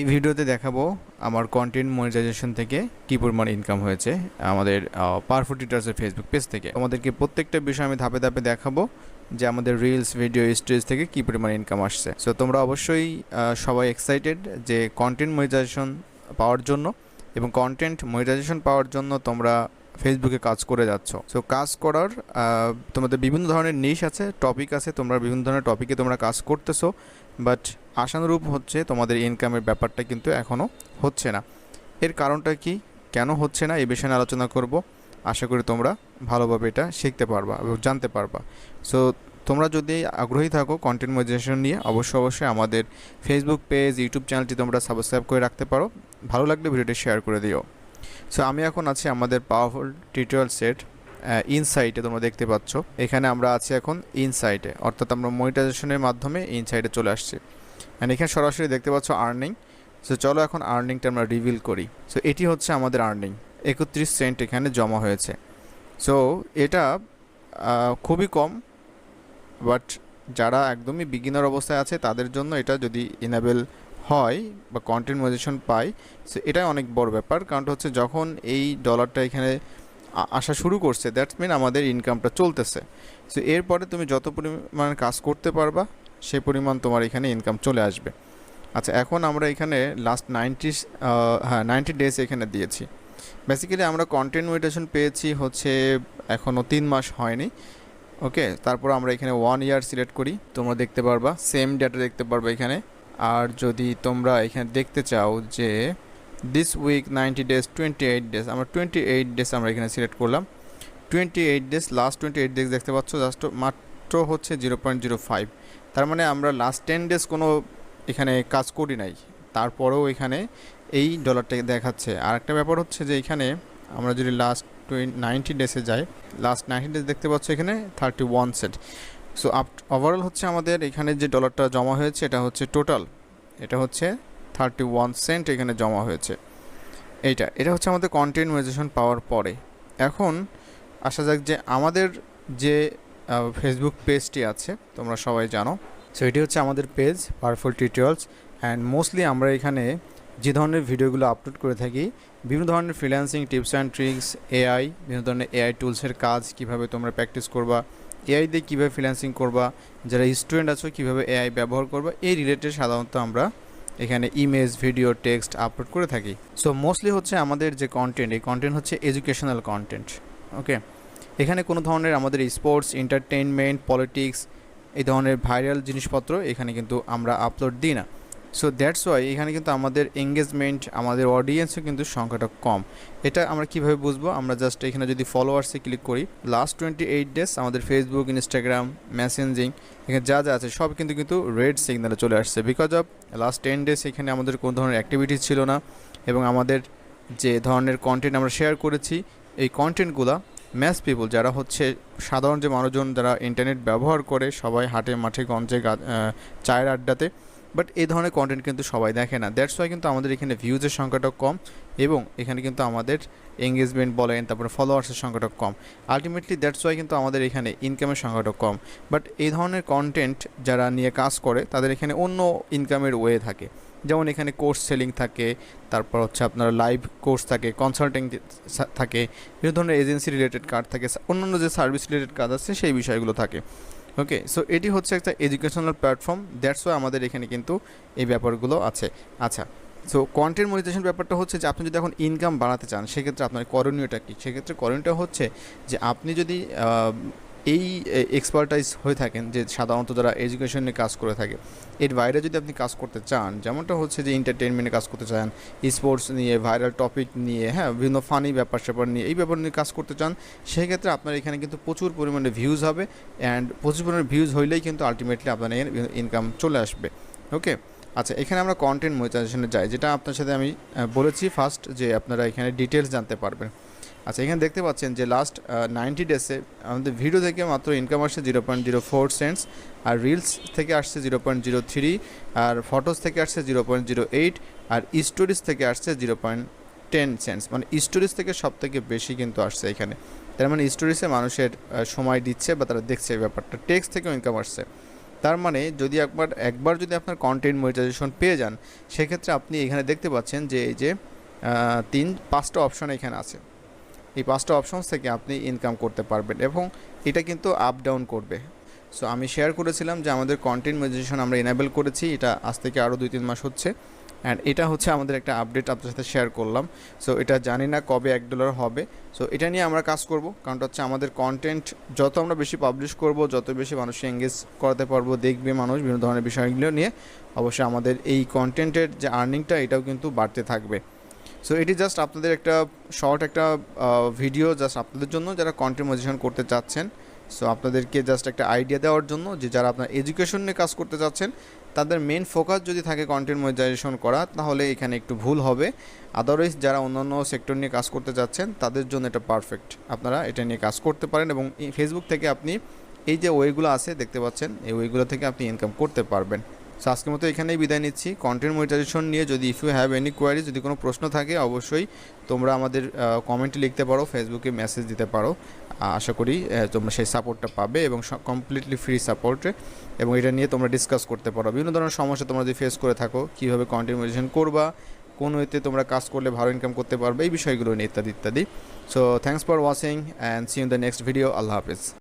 এই ভিডিওতে দেখাবো আমার কন্টেন্ট মনিটাইজেশন থেকে কী পরিমাণ ইনকাম হয়েছে, আমাদের পারফুট টিটার্সের ফেসবুক পেজ থেকে। আমাদেরকে প্রত্যেকটা বিষয় আমি ধাপে ধাপে দেখাবো যে আমাদের রিলস ভিডিও স্টোরেজ থেকে কী পরিমাণ ইনকাম আসছে। সো তোমরা অবশ্যই সবাই এক্সাইটেড যে কন্টেন্ট মনিটাইজেশন পাওয়ার জন্য এবং কন্টেন্ট মনিটাইজেশন পাওয়ার জন্য তোমরা ফেসবুকে কাজ করে যাচ্ছ। সো কাজ করার তোমাদের বিভিন্ন ধরনের নিশ আছে টপিক আছে, তোমরা বিভিন্ন ধরনের টপিকে তোমরা কাজ করতেছো বাট আশানুরূপ হচ্ছে তোমাদের ইনকামের ব্যাপারটা কিন্তু এখনও হচ্ছে না। এর কারণটা কি? কেন হচ্ছে না? এই বিষয়ে আলোচনা করব। আশা করি তোমরা ভালোভাবে এটা শিখতে পারবা এবং জানতে পারবা। সো তোমরা যদি আগ্রহী থাকো কন্টেন্ট মনিটাইজেশন নিয়ে, অবশ্যই অবশ্যই আমাদের ফেসবুক পেজ ইউটিউব চ্যানেলটি তোমরা সাবস্ক্রাইব করে রাখতে পারো। ভালো লাগলে ভিডিওটি শেয়ার করে দিও। সো আমি এখন আছি আমাদের পাওয়ারফুল টিউটোরিয়াল সেট ইনসাইটে তোমরা দেখতে পাচ্ছ। এখানে আমরা আছি এখন ইনসাইটে অর্থাৎ আমরা মনিটাইজেশনের মাধ্যমে ইনসাইটে চলে আসছি। অ্যান্ড এখানে সরাসরি দেখতে পাচ্ছ আর্নিং সো চলো এখন আর্নিংটা আমরা রিভিল করি। সো এটি হচ্ছে আমাদের আর্নিং একত্রিশ সেন্ট এখানে জমা হয়েছে। সো এটা খুবই কম বাট যারা একদমই বিগিনার অবস্থায় আছে, তাদের জন্য এটা যদি ইনাবেল হয় বা কন্টেন্ট মনিটাইজেশন পাই সো এটাই অনেক বড় ব্যাপার। কারণ হচ্ছে যখন এই ডলারটা এখানে আসা শুরু করছে দ্যাটস মিন আমাদের ইনকামটা চলতেছে। সো এরপরে তুমি যত পরিমাণ কাজ করতে পারবা, সেই পরিমাণ তোমার এখানে ইনকাম চলে আসবে। আচ্ছা এখন আমরা এখানে লাস্ট নাইনটি হ্যাঁ নাইনটি ডেজ এখানে দিয়েছি। বেসিক্যালি আমরা কন্টেন্ট মনিটেশন পেয়েছি হচ্ছে এখনও তিন মাস হয়নি ওকে তারপর আমরা এখানে ওয়ান ইয়ার সিলেক্ট করি, তোমরা দেখতে পারবা সেম ডেটা দেখতে পারবা এখানে। আর যদি তোমরা এখানে দেখতে চাও যে this week ninety days twenty eight days আমরা টোয়েন্টি এইট ডেজ আমরা এখানে সিলেক্ট করলাম। Twenty eight days last twenty eight days দেখতে পাচ্ছ জাস্ট মাত্র হচ্ছে জিরো পয়েন্ট জিরো ফাইভ তার মানে আমরা লাস্ট টেন ডেজ কোনো এখানে কাজ করি নাই। তারপরেও এখানে এই ডলারটা দেখাচ্ছে। আর একটা ব্যাপার হচ্ছে যে এখানে আমরা যদি লাস্ট টোয়েন্টি নাইনটি ডেজে যাই লাস্ট নাইনটি ডেজ দেখতে পাচ্ছ এখানে thirty one set so up overall হচ্ছে আমাদের এখানে যে ডলারটা জমা হয়েছে, এটা হচ্ছে টোটাল এটা হচ্ছে থার্টি ওয়ান সেন্ট এখানে জমা হয়েছে। এইটা, এটা হচ্ছে আমাদের কন্টেন্ট মনিটাইজেশন পাওয়ার পরে। এখন আসা যাক যে আমাদের যে ফেসবুক পেজটি আছে, তোমরা সবাই জানো সো এটি হচ্ছে আমাদের page powerful tutorials and mostly আমরা এখানে যে ধরনের ভিডিওগুলো আপলোড করে থাকি, বিভিন্ন ধরনের freelancing tips and tricks AI বিভিন্ন ধরনের এআই টুলসের কাজ, কীভাবে তোমরা প্র্যাকটিস করবা এআই দিয়ে কীভাবে ফ্রিল্যান্সিং করবা, যারা স্টুডেন্ট আছো, কীভাবে এআই ব্যবহার করবা, এই রিলেটেড সাধারণত আমরা এখানে ইমেজ ভিডিও টেক্সট আপলোড করে থাকি। সো মোস্টলি হচ্ছে আমাদের যে কন্টেন্ট এই কন্টেন্ট হচ্ছে এডুকেশনাল কন্টেন্ট ওকে এখানে কোনো ধরনের আমাদের স্পোর্টস এন্টারটেনমেন্ট পলিটিক্স এই ধরনের ভাইরাল জিনিসপত্র এখানে কিন্তু আমরা আপলোড দিই না। সো দ্যাটস ওয়াই এখানে কিন্তু আমাদের এঙ্গেজমেন্ট আমাদের অডিয়েন্সও কিন্তু সংখ্যাটা কম। এটা আমরা কীভাবে বুঝব? আমরা জাস্ট এখানে যদি ফলোয়ার্সে ক্লিক করি লাস্ট টোয়েন্টি এইট ডেজ আমাদের ফেসবুক ইনস্টাগ্রাম মেসেঞ্জিং এখানে যা যা আছে, সব কিন্তু কিন্তু রেড সিগনালে চলে আসছে। Because of last ten days এখানে আমাদের কোনো ধরনের অ্যাক্টিভিটিস ছিল না এবং আমাদের যে ধরনের কন্টেন্ট আমরা শেয়ার করেছি, এই কন্টেন্টগুলো ম্যাস পিপুল যারা হচ্ছে সাধারণ যে মানুষজন, যারা ইন্টারনেট ব্যবহার করে, সবাই হাটে, মাঠে, গঞ্জে চায়ের আড্ডাতে বাট এই ধরনের কন্টেন্ট কিন্তু সবাই দেখে না। দ্যাটস ওয়াই কিন্তু আমাদের এখানে ভিউজের সংখ্যাটা কম এবং এখানে কিন্তু আমাদের এঙ্গেজমেন্ট বলেন, তারপরে ফলোয়ার্সের সংখ্যাটা কম। আলটিমেটলি দ্যাটস ওয়াই কিন্তু আমাদের এখানে ইনকামের সংখ্যাটা কম। বাট এই ধরনের কন্টেন্ট যারা নিয়ে কাজ করে, তাদের এখানে অন্য ইনকামের ওয়ে থাকে। যেমন এখানে কোর্স সেলিং থাকে, তারপর হচ্ছে আপনার লাইভ কোর্স থাকে কনসাল্টিং থাকে, বিভিন্ন ধরনের এজেন্সি রিলেটেড কার্ড থাকে, অন্যান্য যে সার্ভিস রিলেটেড কাজ আছে, সেই বিষয়গুলো থাকে। ওকে সো এটি হচ্ছে একটা এডুকেশনাল প্ল্যাটফর্ম দ্যাটস ওয়াই আমাদের এখানে কিন্তু এই ব্যাপারগুলো আছে। আচ্ছা সো কন্টেন্ট মনিটাইজেশন ব্যাপারটা হচ্ছে যে আপনি যদি এখন ইনকাম বাড়াতে চান, সেক্ষেত্রে আপনার করণীয়টা কী? সেক্ষেত্রে করণীয়টা হচ্ছে যে আপনি যদি এই এক্সপার্টাইজ হয়ে থাকেন যে সাধারণত যারা এডুকেশন নিয়ে কাজ করে থাকে। এর বাইরে যদি আপনি কাজ করতে চান, যেমনটা হচ্ছে যে এন্টারটেনমেন্টে কাজ করতে চান স্পোর্টস নিয়ে ভাইরাল টপিক নিয়ে হ্যাঁ বিভিন্ন ফানি ব্যাপার স্যাপার নিয়ে, এই ব্যাপার নিয়ে কাজ করতে চান, সেক্ষেত্রে আপনার এখানে কিন্তু প্রচুর পরিমাণে ভিউজ হবে অ্যান্ড প্রচুর পরিমাণে ভিউজ হইলেই কিন্তু আলটিমেটলি আপনার ইনকাম চলে আসবে। ওকে আচ্ছা এখানে আমরা কন্টেন্ট মনিটাইজেশনে যাই, যেটা আপনার সাথে আমি বলেছি ফার্স্ট যে আপনারা এখানে ডিটেলস জানতে পারবেন। আচ্ছা এখানে দেখতে পাচ্ছেন যে লাস্ট নাইনটি ডেসে আমাদের ভিডিও থেকে মাত্র ইনকাম আসছে zero point zero four cents আর রিলস থেকে আসছে জিরো পয়েন্ট জিরো থ্রি আর ফটোস থেকে আসছে জিরো পয়েন্ট জিরো এইট আর স্টোরিজ থেকে আসছে জিরো পয়েন্ট টেন সেন্টস মানে স্টোরিজ থেকে সব থেকে বেশি কিন্তু আসছে এখানে। তার মানে স্টোরিজে মানুষের সময় দিচ্ছে বা তারা দেখছে এই ব্যাপারটা। টেক্সট থেকেও ইনকাম আসছে। তার মানে যদি একবার একবার যদি আপনার কন্টেন্ট মনিটাইজেশন পেয়ে যান, সেক্ষেত্রে আপনি এখানে দেখতে পাচ্ছেন যে এই যে তিন, পাঁচটা অপশন এখানে আছে। এই পাঁচটা অপশনস থেকে আপনি ইনকাম করতে পারবেন এবং এটা কিন্তু আপ ডাউন করবে। সো আমি শেয়ার করেছিলাম যে আমাদের কন্টেন্ট মনিটাইজেশন আমরা এনাবেল করেছি, এটা আজ থেকে আরও দুই তিন মাস হচ্ছে। অ্যান্ড এটা হচ্ছে আমাদের একটা আপডেট আপনার সাথে শেয়ার করলাম। সো এটা জানি না কবে এক ডলার হবে। সো এটা নিয়ে আমরা কাজ করব কারণটা হচ্ছে আমাদের কন্টেন্ট যত আমরা বেশি পাবলিশ করব, যত বেশি মানুষ এঙ্গেজ করাতে পারব, দেখবে মানুষ বিভিন্ন ধরনের বিষয়গুলো নিয়ে, অবশ্যই আমাদের এই কন্টেন্টের যে আর্নিংটা এটাও কিন্তু বাড়তে থাকবে। সো এটি জাস্ট আপনাদের একটা শর্ট একটা ভিডিও জাস্ট আপনাদের জন্য যারা কন্টেন্ট মনিটাইজেশন করতে চাচ্ছেন। সো আপনাদেরকে জাস্ট একটা আইডিয়া দেওয়ার জন্য যে যারা আপনার এডুকেশন নিয়ে কাজ করতে চাচ্ছেন, তাদের মেন ফোকাস যদি থাকে কন্টেন্ট মনিটাইজেশন করা, তাহলে এখানে একটু ভুল হবে। আদারওয়াইজ যারা অন্যান্য সেক্টর নিয়ে কাজ করতে চাচ্ছেন, তাদের জন্য এটা পারফেক্ট আপনারা এটা নিয়ে কাজ করতে পারেন এবং ফেসবুক থেকে আপনি এই যে ওয়েগুলো আছে, দেখতে পাচ্ছেন, এই ওয়েগুলো থেকে আপনি ইনকাম করতে পারবেন। সো আজকের মতো এখানেই বিদায় নিচ্ছি। কন্টেন্ট মনিটাইজেশন নিয়ে যদি if you have any query যদি কোনো প্রশ্ন থাকে, অবশ্যই তোমরা আমাদের কমেন্টে লিখতে পারো ফেসবুকে মেসেজ দিতে পারো। আশা করি তোমরা সেই সাপোর্টটা পাবে এবং কমপ্লিটলি ফ্রি সাপোর্টে এবং এটা নিয়ে তোমরা ডিসকাস করতে পারো। বিভিন্ন ধরনের সমস্যা তোমরা যদি ফেস করে থাকো, কীভাবে কন্টেন্ট মনিটাইজেশন করবা, কোন ওয়েতে তোমরা কাজ করলে ভালো ইনকাম করতে পারবে, এই বিষয়গুলো নিয়ে ইত্যাদি ইত্যাদি। So thanks for watching and see in the next video Allah Hafiz.